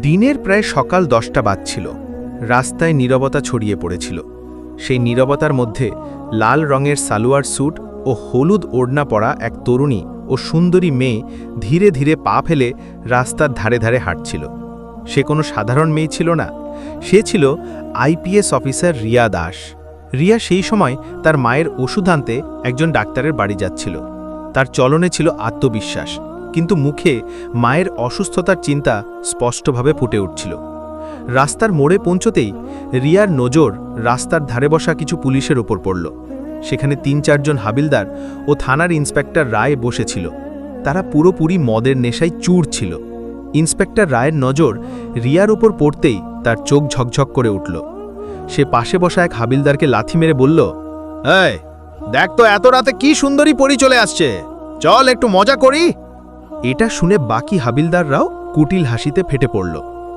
দিনের প্রায় সকাল দশটা বাজছিল। রাস্তায় নীরবতা ছড়িয়ে পড়েছিল। সেই নীরবতার মধ্যে লাল রঙের সালোয়ার স্যুট ও হলুদ ওড়না পরা এক তরুণী ও সুন্দরী মেয়ে ধীরে ধীরে পা ফেলে রাস্তার ধারে ধারে হাঁটছিল। সে কোনো সাধারণ মেয়ে ছিল না। সে ছিল আইপিএস অফিসার রিয়া দাস। রিয়া সেই সময় তার মায়ের ওষুধ আনতে একজন ডাক্তারের বাড়ি যাচ্ছিল। তার চলনে ছিল আত্মবিশ্বাস। কিন্তু মুখে মায়ের অসুস্থতার চিন্তা স্পষ্টভাবে ফুটে উঠছিল। রাস্তার মোড়ে পৌঁছতেই রিয়ার নজর রাস্তার ধারে বসা কিছু পুলিশের ওপর পড়ল। সেখানে তিন চারজন হাবিলদার ও থানার ইন্সপেক্টর রায় বসেছিল। তারা পুরোপুরি মদের নেশায় চুর ছিল। ইন্সপেক্টর রায়ের নজর রিয়ার ওপর পড়তেই তার চোখ ঝকঝক করে উঠল। সে পাশে বসা এক হাবিলদারকে লাথি মেরে বলল দেখ তো, এত রাতে কি সুন্দরী পরি চলে আসছে। চল, একটু মজা করি। এটা শুনে বাকি হাবিলদাররাও কুটিল হাসিতে ফেটে পড়ল।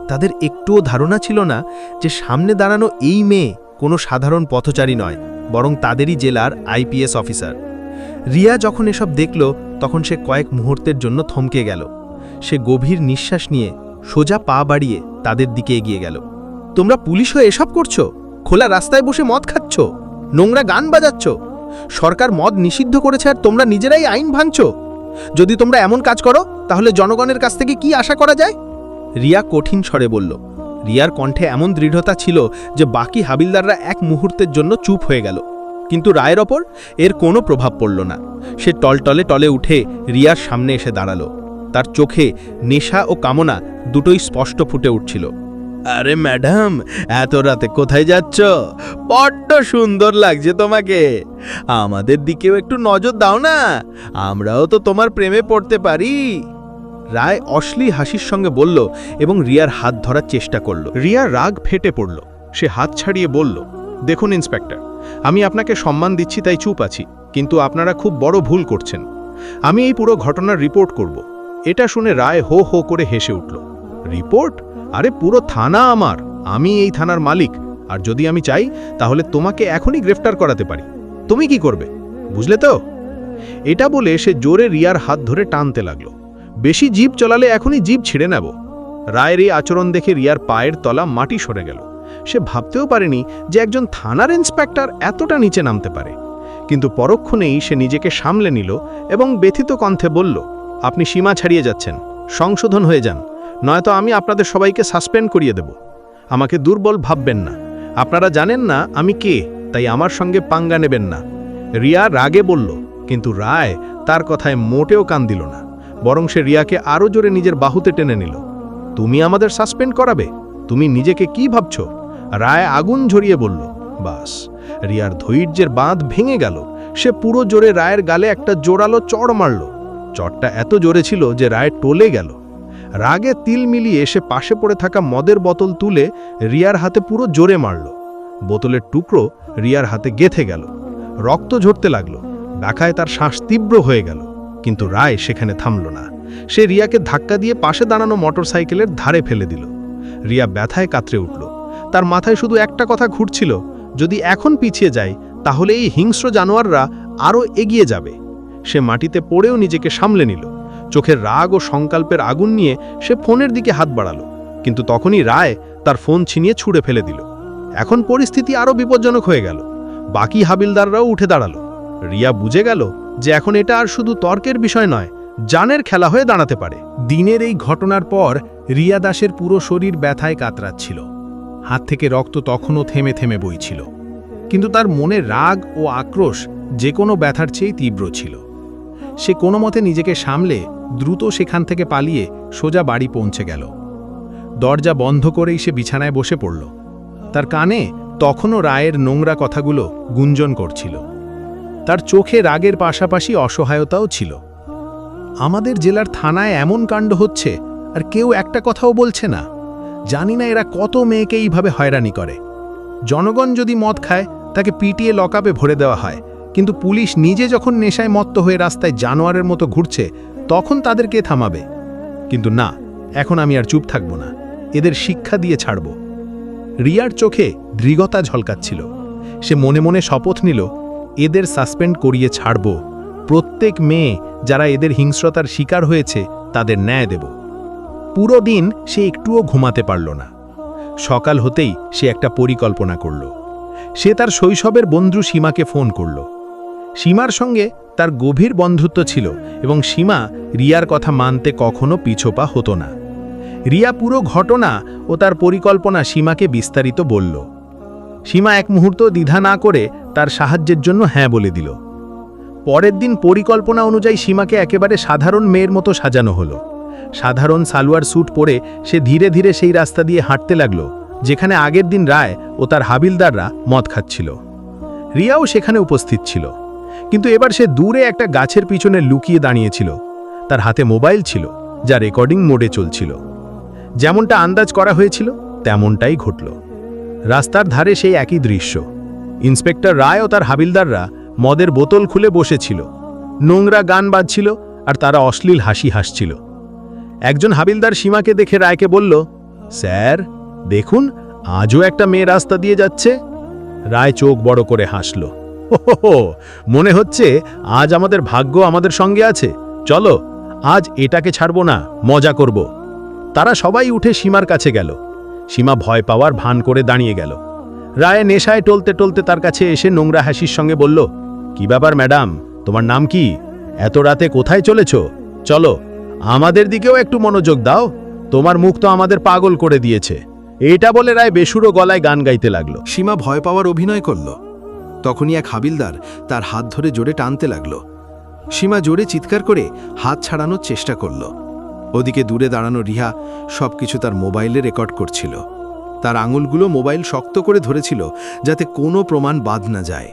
তাদের একটুও ধারণা ছিল না যে সামনে দাঁড়ানো এই মেয়ে কোনো সাধারণ পথচারী নয়, বরং তাদেরই জেলার আইপিএস অফিসার। রিয়া যখন এসব দেখল, তখন সে কয়েক মুহূর্তের জন্য থমকে গেল। সে গভীর নিঃশ্বাস নিয়ে সোজা পা বাড়িয়ে তাদের দিকে এগিয়ে গেল। তোমরা পুলিশ হয়ে এসব করছ? খোলা রাস্তায় বসে মদ খাচ্ছ? নোংরা গান বাজাচ্ছ? সরকার মদ নিষিদ্ধ করেছে আর তোমরা নিজেরাই আইন ভাঙছো? যদি তোমরা এমন কাজ করো, তাহলে জনগণের কাছ থেকে কি আশা করা যায়? রিয়া কঠিন স্বরে বলল, রিয়ার কণ্ঠে এমন দৃঢ়তা ছিল যে বাকি হাবিলদাররা এক মুহূর্তের জন্য চুপ হয়ে গেল। কিন্তু রায়ের ওপর এর কোনো প্রভাব পড়ল না। সে টলটলে টলে উঠে রিয়ার সামনে এসে দাঁড়াল। তার চোখে নেশা ও কামনা দুটোই স্পষ্ট ফুটে উঠছিল। আরে ম্যাডাম, এত রাতে কোথায় যাচ্ছ? বড্ড সুন্দর লাগছে তোমাকে। আমাদের দিকেও একটু নজর দাও না। আমরাও তো তোমার প্রেমে পড়তে পারি। রায় অশ্লী হাসির সঙ্গে বলল এবং রিয়ার হাত ধরার চেষ্টা করল। রিয়া রাগ ফেটে পড়ল। সে হাত ছাড়িয়ে বলল, দেখুন, ইন্সপেক্টর, আমি আপনাকে সম্মান দিচ্ছি, তাই চুপ আছি, কিন্তু আপনারা খুব বড় ভুল করছেন। আমি এই পুরো ঘটনার রিপোর্ট করব। এটা শুনে রায় হো হো করে হেসে উঠল। রিপোর্ট? আরে পুরো থানা আমার। আমি এই থানার মালিক। আর যদি আমি চাই, তাহলে তোমাকে এখনই গ্রেফতার করাতে পারি। তুমি কি করবে? বুঝলে তো? এটা বলে সে জোরে রিয়ার হাত ধরে টানতে লাগল। বেশি জিপ চলালে এখনই জিপ ছিঁড়ে নেব। রায়ের এই আচরণ দেখে রিয়ার পায়ের তলা মাটি সরে গেল। সে ভাবতেও পারেনি যে একজন থানার ইন্সপেক্টর এতটা নিচে নামতে পারে। কিন্তু পরক্ষণেই সে নিজেকে সামলে নিল এবং ব্যথিত কণ্ঠে বলল, আপনি সীমা ছাড়িয়ে যাচ্ছেন। সংশোধন হয়ে যান। নয়তো আমি আপনাদের সবাইকে সাসপেন্ড করিয়ে দেব। আমাকে দুর্বল ভাববেন না। আপনারা জানেন না আমি কে, তাই আমার সঙ্গে পাঙ্গা নেবেন না। রিয়া রাগে বলল, কিন্তু রায় তার কথায় মোটেও কান দিল না। বরং সে রিয়াকে আরও জোরে নিজের বাহুতে টেনে নিল। তুমি আমাদের সাসপেন্ড করাবে? তুমি নিজেকে কি ভাবছ? রায় আগুন ঝরিয়ে বলল, বাস, রিয়ার ধৈর্যের বাঁধ ভেঙে গেল। সে পুরো জোরে রায়ের গালে একটা জোরালো চড় মারল। চটটা এত জোরে ছিল যে রায় টলে গেল। রাগে তিল মিলিয়ে সে পাশে পড়ে থাকা মদের বোতল তুলে রিয়ার হাতে পুরো জোরে মারল। বোতলের টুকরো রিয়ার হাতে গেথে গেল। রক্ত ঝরতে লাগল। ব্যথায় তার শ্বাস তীব্র হয়ে গেল। কিন্তু রায় সেখানে থামল না। সে রিয়াকে ধাক্কা দিয়ে পাশে দাঁড়ানো মোটরসাইকেলের ধারে ফেলে দিল। রিয়া ব্যথায় কাতরে উঠল। তার মাথায় শুধু একটা কথা ঘুরছিল, যদি এখন পিছিয়ে যায় তাহলে এই হিংস্র জানোয়াররা আরও এগিয়ে যাবে। সে মাটিতে পড়েও নিজেকে সামলে নিল। চোখের রাগ ও সংকল্পের আগুন নিয়ে সে ফোনের দিকে হাত বাড়ালো, কিন্তু তখনই রায় তার ফোন ছিনিয়ে ছুঁড়ে ফেলে দিল। এখন পরিস্থিতি আরও বিপজ্জনক হয়ে গেল। বাকি হাবিলদাররাও উঠে দাঁড়াল। রিয়া বুঝে গেল যে এখন এটা আর শুধু তর্কের বিষয় নয়, জানের খেলা হয়ে দাঁড়াতে পারে। দিনের এই ঘটনার পর রিয়া দাসের পুরো শরীর ব্যথায় কাতরাচ্ছিল। হাত থেকে রক্ত তখনও থেমে থেমে বইছিল। কিন্তু তার মনে রাগ ও আক্রোশ যে কোনো ব্যথার চেয়ে তীব্র ছিল। সে কোনো মতে নিজেকে সামলে দ্রুত সেখান থেকে পালিয়ে সোজা বাড়ি পৌঁছে গেল। দরজা বন্ধ করেই সে বিছানায় বসে পড়ল। তার কানে তখনও রায়ের নোংরা কথাগুলো গুঞ্জন করছিল। তার চোখে রাগের পাশাপাশি অসহায়তাও ছিল। আমাদের জেলার থানায় এমন কাণ্ড হচ্ছে, আর কেউ একটা কথাও বলছে না। জানি না এরা কত মেয়েকে এইভাবে হয়রানি করে। জনগণ যদি মদ খায়, তাকে পিটিয়ে লকআপে ভরে দেওয়া হয়। কিন্তু পুলিশ নিজে যখন নেশায় মত্ত হয়ে রাস্তায় জানোয়ারের মতো ঘুরছে, তখন তাদেরকে থামাবে। কিন্তু না, এখন আমি আর চুপ থাকব না। এদের শিক্ষা দিয়ে ছাড়ব। রিয়ার চোখে দৃঢ়তা ঝলকাচ্ছিল। সে মনে মনে শপথ নিল, এদের সাসপেন্ড করিয়ে ছাড়ব। প্রত্যেক মেয়ে যারা এদের হিংস্রতার শিকার হয়েছে, তাদের ন্যায় দেব। পুরো দিন সে একটুও ঘুমাতে পারল না। সকাল হতেই সে একটা পরিকল্পনা করল। সে তার শৈশবের বন্ধু সীমাকে ফোন করল। সীমার সঙ্গে তার গভীর বন্ধুত্ব ছিল এবং সীমা রিয়ার কথা মানতে কখনো পিছোপা হতো না। রিয়া পুরো ঘটনা ও তার পরিকল্পনা সীমাকে বিস্তারিত বলল। সীমা এক মুহূর্ত দ্বিধা না করে তার সাহায্যের জন্য হ্যাঁ বলে দিল। পরের দিন পরিকল্পনা অনুযায়ী সীমাকে একেবারে সাধারণ মেয়ের মতো সাজানো হলো। সাধারণ সালোয়ার স্যুট পরে সে ধীরে ধীরে সেই রাস্তা দিয়ে হাঁটতে লাগল, যেখানে আগের দিন রায় ও তার হাবিলদাররা মদ খাচ্ছিল। রিয়াও সেখানে উপস্থিত ছিল। কিন্তু এবার সে দূরে একটা গাছের পিছনে লুকিয়ে দাঁড়িয়েছিল। তার হাতে মোবাইল ছিল যা রেকর্ডিং মোডে চলছিল। যেমনটা আন্দাজ করা হয়েছিল তেমনটাই ঘটল। রাস্তার ধারে সেই একই দৃশ্য। ইন্সপেক্টর রায় ও তার হাবিলদাররা মদের বোতল খুলে বসেছিল। নোংরা গান বাজছিল আর তারা অশ্লীল হাসি হাসছিল। একজন হাবিলদার সীমাকে দেখে রায়কে বলল স্যার দেখুন আজও একটা মেয়ে রাস্তা দিয়ে যাচ্ছে। রায় চোখ বড় করে হাসল। "ওহো, মনে হচ্ছে আজ আমাদের ভাগ্য আমাদের সঙ্গে আছে। চলো, আজ এটাকে ছাড়ব না, মজা করব। তারা সবাই উঠে সীমার কাছে গেল। সীমা ভয় পাওয়ার ভান করে দাঁড়িয়ে গেল। রায় নেশায় টলতে টলতে তার কাছে এসে নোংরা হাসির সঙ্গে বলল, কি ব্যাপার ম্যাডাম, তোমার নাম কি? এত রাতে কোথায় চলেছ? চলো, আমাদের দিকেও একটু মনোযোগ দাও। তোমার মুখ তো আমাদের পাগল করে দিয়েছে। এটা বলে রায় বেসুরো গলায় গান গাইতে লাগল। সীমা ভয় পাওয়ার অভিনয় করল। তখনই এক হাবিলদার তার হাত ধরে জোরে টানতে লাগল। সীমা জোরে চিৎকার করে হাত ছাড়ানোর চেষ্টা করল। ওদিকে দূরে দাঁড়ানো রিহা সবকিছু তার মোবাইলে রেকর্ড করছিল। তার আঙুলগুলো মোবাইল শক্ত করে ধরেছিল যাতে কোনো প্রমাণ বাদ না যায়।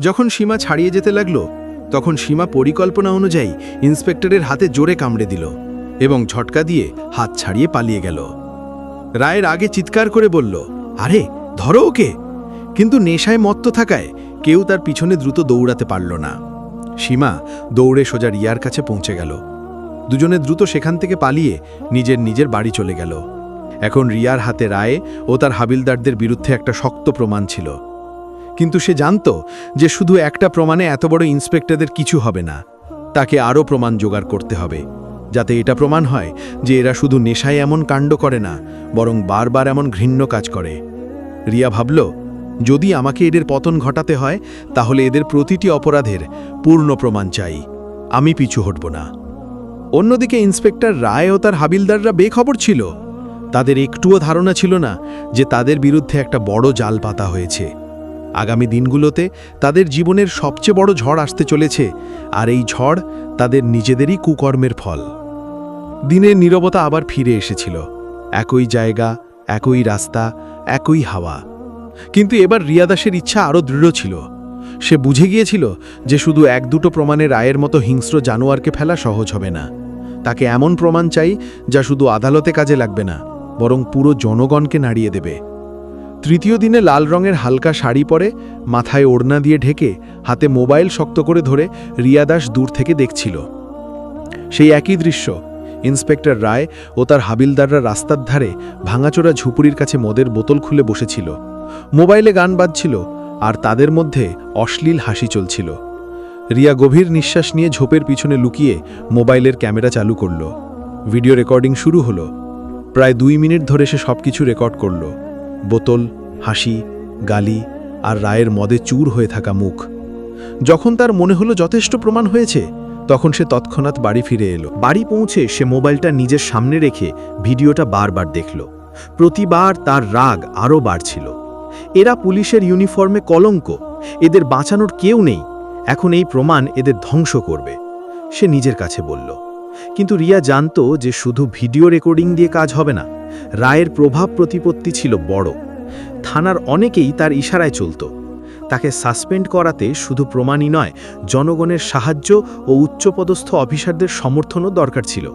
যখন সীমা ছাড়িয়ে যেতে লাগল, তখন সীমা পরিকল্পনা অনুযায়ী ইন্সপেক্টরের হাতে জোরে কামড়ে দিল এবং ঝটকা দিয়ে হাত ছাড়িয়ে পালিয়ে গেল। রায়ের আগে চিৎকার করে বলল, আরে, ধরো ওকে! কিন্তু নেশায় মত্ত থাকায় কেউ তার পিছনে দ্রুত দৌড়াতে পারল না। সীমা দৌড়ে সোজা রিয়ার কাছে পৌঁছে গেল। দুজনে দ্রুত সেখান থেকে পালিয়ে নিজের নিজের বাড়ি চলে গেল। এখন রিয়ার হাতে রায়ে ও তার হাবিলদারদের বিরুদ্ধে একটা শক্ত প্রমাণ ছিল। কিন্তু সে জানত যে শুধু একটা প্রমাণে এত বড় ইন্সপেক্টরদের কিছু হবে না। তাকে আরও প্রমাণ জোগাড় করতে হবে, যাতে এটা প্রমাণ হয় যে এরা শুধু নেশায় এমন কাণ্ড করে না, বরং বারবার এমন ঘৃণ্য কাজ করে। রিয়া ভাবল যদি আমাকে এদের পতন ঘটাতে হয়, তাহলে এদের প্রতিটি অপরাধের পূর্ণ প্রমাণ চাই। আমি পিছু হটব না। অন্যদিকে ইন্সপেক্টর রায় ও তার হাবিলদাররা বেখবর ছিল। তাদের একটুও ধারণা ছিল না যে তাদের বিরুদ্ধে একটা বড় জাল পাতা হয়েছে। আগামী দিনগুলোতে তাদের জীবনের সবচেয়ে বড় ঝড় আসতে চলেছে, আর এই ঝড় তাদের নিজেদেরই কুকর্মের ফল। দিনের নীরবতা আবার ফিরে এসেছিল। একই জায়গা, একই রাস্তা, একই হাওয়া। কিন্তু এবার রিয়াদাসের ইচ্ছা আরও দৃঢ় ছিল। সে বুঝে গিয়েছিল যে শুধু এক দুটো প্রমাণে রায়ের মতো হিংস্র জানোয়ারকে ফেলা সহজ হবে না। তাকে এমন প্রমাণ চাই যা শুধু আদালতে কাজে লাগবে না, বরং পুরো জনগণকে নাড়িয়ে দেবে। তৃতীয় দিনে লাল রঙের হালকা শাড়ি পরে মাথায় ওড়না দিয়ে ঢেকে হাতে মোবাইল শক্ত করে ধরে রিয়াদাস দূর থেকে দেখছিল। সেই একই দৃশ্য, ইন্সপেক্টর রায় ও তার হাবিলদাররা রাস্তার ধারে ভাঙাচোরা ঝুপুরির কাছে মদের বোতল খুলে বসেছিল। মোবাইলে গান বাজছিল আর তাদের মধ্যে অশ্লীল হাসি চলছিল। রিয়া গভীর নিঃশ্বাস নিয়ে ঝোপের পিছনে লুকিয়ে মোবাইলের ক্যামেরা চালু করল। ভিডিও রেকর্ডিং শুরু হলো। প্রায় দুই মিনিট ধরে সে সবকিছু রেকর্ড করল। বোতল, হাসি, গালি আর রায়ের মদে চুর হয়ে থাকা মুখ। যখন তার মনে হলো যথেষ্ট প্রমাণ হয়েছে, তখন সে তৎক্ষণাৎ বাড়ি ফিরে এলো। বাড়ি পৌঁছে সে মোবাইলটা নিজের সামনে রেখে ভিডিওটা বারবার দেখল। প্রতিবার তার রাগ আরও বাড়ছিল। এরা পুলিশের ইউনিফর্মে কলঙ্ক, এদের বাঁচানোর কেউ নেই। এখন এই প্রমাণ এদের ধ্বংস করবে, সে নিজের কাছে বলল। কিন্তু রিয়া জানত যে শুধু ভিডিও রেকর্ডিং দিয়ে কাজ হবে না, রায়ের প্রভাব প্রতিপত্তি ছিল বড়। থানার অনেকেই তার ইশারায় চলত। তাকে সাসপেন্ড করাতে শুধু প্রমাণই নয়, জনগণের সাহায্য ও উচ্চপদস্থ অফিসারদের সমর্থনও দরকার ছিল।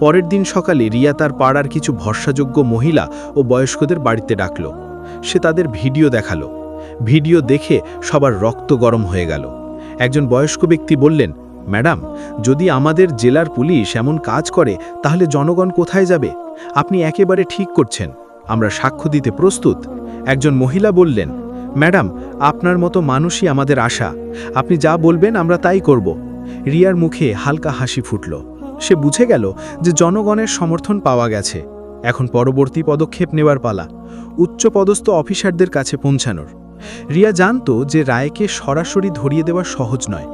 পরের দিন সকালে রিয়া তার পাড়ার কিছু ভরসাযোগ্য মহিলা ও বয়স্কদের বাড়িতে ডাকল। সে তাদের ভিডিও দেখাল। ভিডিও দেখে সবার রক্ত গরম হয়ে গেল। একজন বয়স্ক ব্যক্তি বললেন, ম্যাডাম, যদি আমাদের জেলার পুলিশ এমন কাজ করে, তাহলে জনগণ কোথায় যাবে? আপনি একেবারে ঠিক করছেন। আমরা সাক্ষ্য দিতে প্রস্তুত। একজন মহিলা বললেন, ম্যাডাম, আপনার মতো মানুষই আমাদের আশা। আপনি যা বলবেন আমরা তাই করব। রিয়ার মুখে হালকা হাসি ফুটল। সে বুঝে গেল যে জনগণের সমর্থন পাওয়া গেছে। এখন পরবর্তী পদক্ষেপ নেওয়ার পালা। উচ্চপদস্থ অফিসারদের কাছে পৌঁছানোর। রিয়া জানতো যে রায়কে সরাসরি ধরিয়ে দেওয়া সহজ নয়।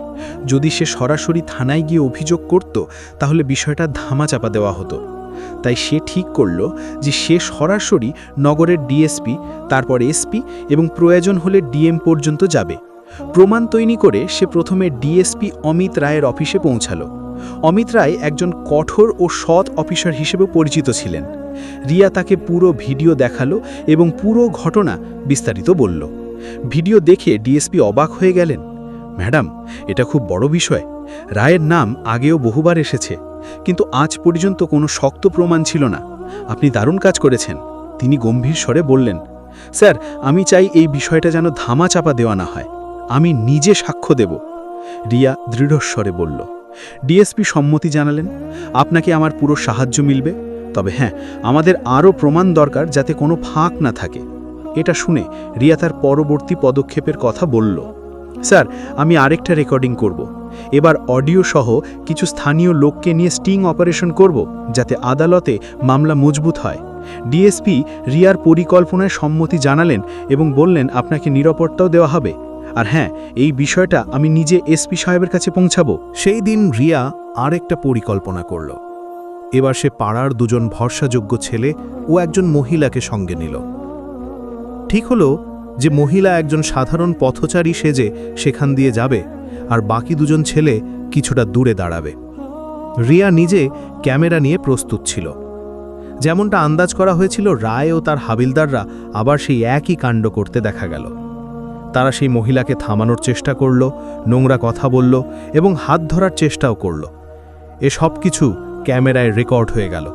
যদি সে সরাসরি থানায় গিয়ে অভিযোগ করত, তাহলে বিষয়টা ধামাচাপা দেওয়া হতো। তাই সে ঠিক করল যে সে সরাসরি নগরের ডিএসপি, তারপর এসপি এবং প্রয়োজন হলে ডিএম পর্যন্ত যাবে। প্রমাণ তৈরি করে সে প্রথমে ডিএসপি অমিত রায়ের অফিসে পৌঁছালো। অমিত রায় একজন কঠোর ও সৎ অফিসার হিসেবে পরিচিত ছিলেন। রিয়া তাকে পুরো ভিডিও দেখাল এবং পুরো ঘটনা বিস্তারিত বলল। ভিডিও দেখে ডিএসপি অবাক হয়ে গেলেন। ম্যাডাম, এটা খুব বড় বিষয়। রায়ের নাম আগেও বহুবার এসেছে, কিন্তু আজ পর্যন্ত কোনো শক্ত প্রমাণ ছিল না। আপনি দারুণ কাজ করেছেন, তিনি গম্ভীর স্বরে বললেন, স্যার, আমি চাই এই বিষয়টা যেন ধামা চাপা দেওয়া না হয়। আমি নিজে সাক্ষ্য দেব। রিয়া দৃঢ়স্বরে বলল, ডিএসপি সম্মতি জানালেন। আপনাকে আমার পুরো সাহায্য মিলবে। তবে হ্যাঁ আমাদের আরও প্রমাণ দরকার যাতে কোনো ফাঁক না থাকে। এটা শুনে রিয়া তার পরবর্তী পদক্ষেপের কথা বলল, স্যার, আমি আরেকটা রেকর্ডিং করব। এবার অডিও সহ কিছু স্থানীয় লোককে নিয়ে স্টিং অপারেশন করব যাতে আদালতে মামলা মজবুত হয়। ডিএসপি রিয়ার পরিকল্পনায় সম্মতি জানালেন এবং বললেন, আপনাকে নিরাপত্তাও দেওয়া হবে। আর হ্যাঁ এই বিষয়টা আমি নিজে এসপি সাহেবের কাছে পৌঁছাবো। সেই দিন রিয়া আরেকটা পরিকল্পনা করল। এবার সে পাড়ার দুজন ভরসাযোগ্য ছেলে ও একজন মহিলাকে সঙ্গে নিল। ঠিক হলো যে মহিলা একজন সাধারণ পথচারী সেজে সেখান দিয়ে যাবে আর বাকি দুজন ছেলে কিছুটা দূরে দাঁড়াবে। রিয়া নিজে ক্যামেরা নিয়ে প্রস্তুত ছিল। যেমনটা আন্দাজ করা হয়েছিল, রায় ও তার হাবিলদাররা আবার সেই একই কাণ্ড করতে দেখা গেল। তারা সেই মহিলাকে থামানোর চেষ্টা করল, নোংরা কথা বলল এবং হাত ধরার চেষ্টাও করল। এ কিছু ক্যামেরায় রেকর্ড হয়ে গেল।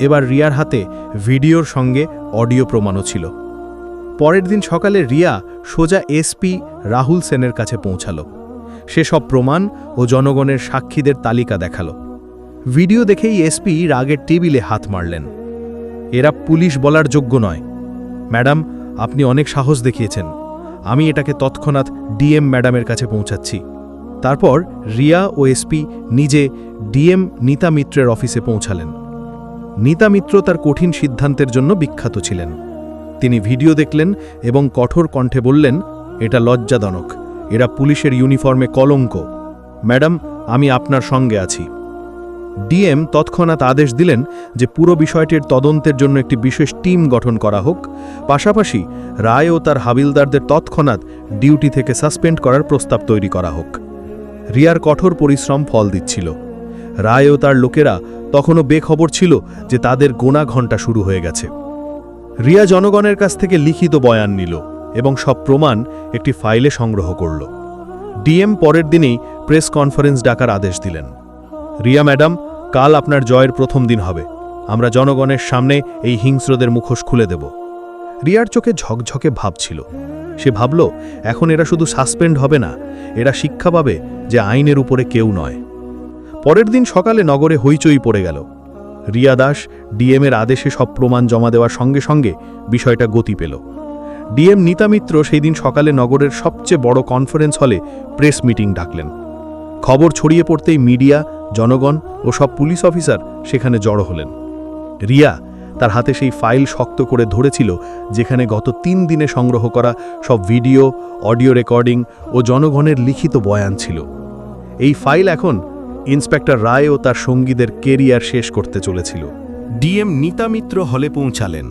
এবার রিয়ার হাতে ভিডিওর সঙ্গে অডিও প্রমাণও ছিল। পরের দিন সকালে রিয়া সোজা এসপি রাহুল সেনের কাছে পৌঁছালো। সে সব প্রমাণ ও জনগণের সাক্ষীদের তালিকা দেখাল। ভিডিও দেখেই এসপি রাগের টেবিলে হাত মারলেন। এরা পুলিশ বলার যোগ্য নয়। ম্যাডাম, আপনি অনেক সাহস দেখিয়েছেন। আমি এটাকে তৎক্ষণাৎ ডিএম ম্যাডামের কাছে পৌঁছাচ্ছি। তারপর রিয়া ও এসপি নিজে ডিএম নীতা মিত্রের অফিসে পৌঁছালেন। নীতা মিত্র তার কঠিন সিদ্ধান্তের জন্য বিখ্যাত ছিলেন। তিনি ভিডিও দেখলেন এবং কঠোর কণ্ঠে বললেন, এটা লজ্জাজনক। এরা পুলিশের ইউনিফর্মে কলঙ্ক। ম্যাডাম, আমি আপনার সঙ্গে আছি। ডিএম তৎক্ষণাৎ আদেশ দিলেন যে পুরো বিষয়টির তদন্তের জন্য একটি বিশেষ টিম গঠন করা হোক। পাশাপাশি রায় ও তার হাবিলদারদের তৎক্ষণাৎ ডিউটি থেকে সাসপেন্ড করার প্রস্তাব তৈরি করা হোক। রিয়ার কঠোর পরিশ্রম ফল দিচ্ছিল। রায় ও তার লোকেরা তখনও বেখবর ছিল যে তাদের গোনা ঘণ্টা শুরু হয়ে গেছে। রিয়া জনগণের কাছ থেকে লিখিত বয়ান নিল এবং সব প্রমাণ একটি ফাইলে সংগ্রহ করল। ডিএম পরের দিনেই প্রেস কনফারেন্স ডাকার আদেশ দিলেন। রিয়া, ম্যাডাম, কাল আপনার জয়ের প্রথম দিন হবে। আমরা জনগণের সামনে এই হিংস্রদের মুখোশ খুলে দেব। রিয়ার চোখে ঝকঝকে ভাব ছিল। সে ভাবল, এখন এরা শুধু সাসপেন্ড হবে না, এরা শিক্ষা পাবে যে আইনের উপরে কেউ নয়। পরের দিন সকালে নগরে হইচই পড়ে গেল। রিয়া দাস ডিএমের আদেশে সব প্রমাণ জমা দেওয়ার সঙ্গে সঙ্গে বিষয়টা গতি পেল। ডিএম নীতা মিত্র সেই দিন সকালে নগরের সবচেয়ে বড় কনফারেন্স হলে প্রেস মিটিং ডাকলেন। খবর ছড়িয়ে পড়তেই মিডিয়া, জনগণ ও সব পুলিশ অফিসার সেখানে জড়ো হলেন। রিয়া তার হাতে সেই ফাইল শক্ত করে ধরেছিল, যেখানে গত তিন দিনে সংগ্রহ করা সব ভিডিও, অডিও রেকর্ডিং ও জনগণের লিখিত বয়ান ছিল। এই ফাইল এখন ইন্সপেক্টর রায় ও তার সঙ্গীদের কেরিয়ার শেষ করতে চলেছিল। ডিএম মিত্র হলে পৌঁছালেন।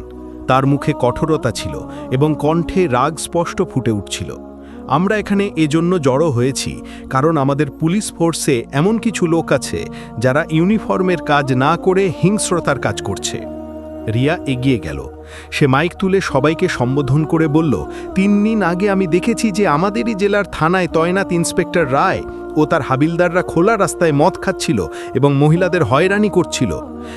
তার মুখে কঠোরতা ছিল এবং কণ্ঠে রাগ স্পষ্ট ফুটে উঠছিল। আমরা এখানে এজন্য জড়ো হয়েছি কারণ আমাদের পুলিশ ফোর্সে এমন কিছু লোক আছে যারা ইউনিফর্মের কাজ না করে হিংস্রতার কাজ করছে। রিয়া এগিয়ে গেল। সে মাইক তুলে সবাইকে সম্বোধন করে বলল, তিন দিন আগে আমি দেখেছি যে আমাদেরই জেলার থানায় তয়নাত ইন্সপেক্টর রায় ও তার হাবিলদাররা খোলা রাস্তায় মদ খাচ্ছিল এবং মহিলাদের হয়রানি করছিল।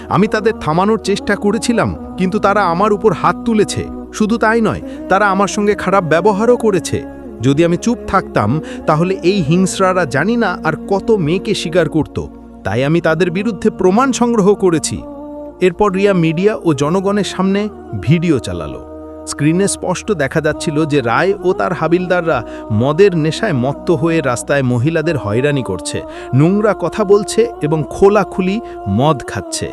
আমি তাদের থামানোর চেষ্টা করেছিলাম, কিন্তু তারা আমার উপর হাত তুলেছে। শুধু তাই নয়, তারা আমার সঙ্গে খারাপ ব্যবহারও করেছে। যদি আমি চুপ থাকতাম, তাহলে এই হিংস্রারা জানি না আর কত মেয়েকে স্বীকার করত। তাই আমি তাদের বিরুদ্ধে প্রমাণ সংগ্রহ করেছি। এরপর রিয়া মিডিয়া ও জনগণের সামনে ভিডিও চালালো। স্ক্রিনে স্পষ্ট দেখা যাচ্ছিল যে রায় ও তার হাবিলদাররা মদের নেশায় মত্ত হয়ে রাস্তায় মহিলাদের হয়রানি করছে, নোংরা কথা বলছে এবং খোলাখুলি মদ খাচ্ছে।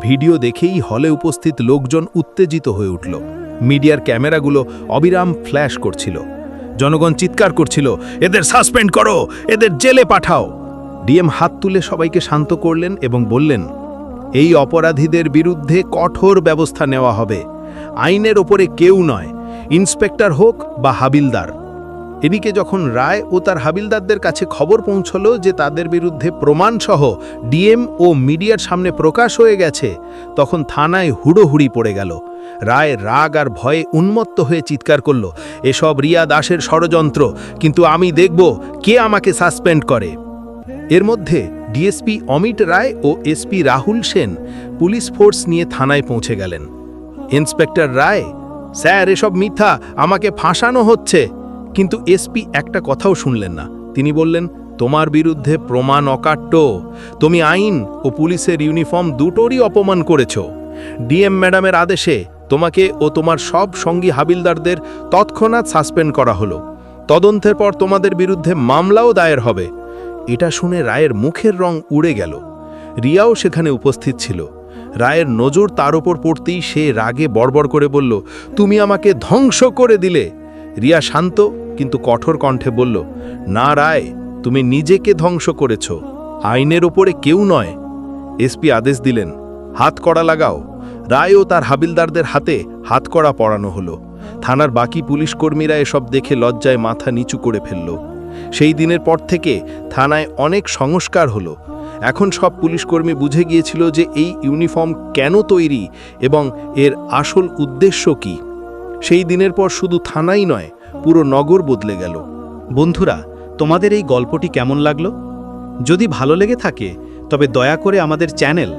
ভিডিও দেখেই হলে উপস্থিত লোকজন উত্তেজিত হয়ে উঠল। মিডিয়ার ক্যামেরাগুলো অবিরাম ফ্ল্যাশ করছিল। জনগণ চিৎকার করছিল, এদের সাসপেন্ড করো! এদের জেলে পাঠাও! ডিএম হাত তুলে সবাইকে শান্ত করলেন এবং বললেন এই অপরাধীদের বিরুদ্ধে কঠোর ব্যবস্থা নেওয়া হবে। আইনের ওপরে কেউ নয়, ইন্সপেক্টর হোক বা হাবিলদার। এদিকে যখন রায় ও তার হাবিলদারদের কাছে খবর পৌঁছল যে তাদের বিরুদ্ধে প্রমাণসহ ডিএম ও মিডিয়ার সামনে প্রকাশ হয়ে গেছে, তখন থানায় হুড়োহুড়ি পড়ে গেল। রায় রাগ আর ভয়ে উন্মত্ত হয়ে চিৎকার করল, এসব রিয়া দাসের ষড়যন্ত্র, কিন্তু আমি দেখব কে আমাকে সাসপেন্ড করে। এর মধ্যে ডিএসপি অমিত রায় ও SP Rahul Sen police force নিয়ে থানায় পৌঁছে গেলেন। ইন্সপেক্টর রায়, স্যার, এসব মিথ্যা, আমাকে ফাঁসানো হচ্ছে। কিন্তু এসপি একটা কথাও শুনলেন না। তিনি বললেন, তোমার বিরুদ্ধে প্রমাণ অকাট্য। তুমি আইন ও পুলিশের ইউনিফর্ম দুটোরই অপমান করেছ। ডিএম ম্যাডামের আদেশে তোমাকে ও তোমার সব সঙ্গী হাবিলদারদের তৎক্ষণাৎ সাসপেন্ড করা হলো। তদন্তের পর তোমাদের বিরুদ্ধে মামলাও দায়ের হবে। এটা শুনে রায়ের মুখের রং উড়ে গেল। রিয়াও সেখানে উপস্থিত ছিল। রায়ের নজর তার ওপর পড়তেই সে রাগে বড়বড় করে বলল, তুমি আমাকে ধ্বংস করে দিলে। রিয়া শান্ত কিন্তু কঠোর কণ্ঠে বলল, না রায়, তুমি নিজেকে ধ্বংস করেছ। আইনের ওপরে কেউ নয়। এসপি আদেশ দিলেন, হাত কড়া লাগাও। রায় ও তার হাবিলদারদের হাতে হাত কড়া পরানো হলো। থানার বাকি পুলিশ কর্মীরা এসব দেখে লজ্জায় মাথা নিচু করে ফেলল। সেই দিনের পর থেকে থানায় অনেক সংস্কার হলো। এখন সব পুলিশকর্মী বুঝে গিয়েছিল যে এই ইউনিফর্ম কেন তৈরি এবং এর আসল উদ্দেশ্য কি। সেই দিনের পর শুধু থানাই নয়, পুরো নগর বদলে গেল। বন্ধুরা, তোমাদের এই গল্পটি কেমন লাগল? যদি ভালো লেগে থাকে, তবে দয়া করে আমাদের চ্যানেল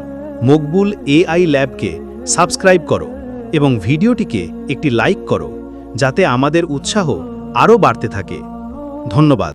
মকবুল এআই ল্যাবকে সাবস্ক্রাইব করো এবং ভিডিওটিকে একটি লাইক করো, যাতে আমাদের উৎসাহ আরও বাড়তে থাকে। ধন্যবাদ।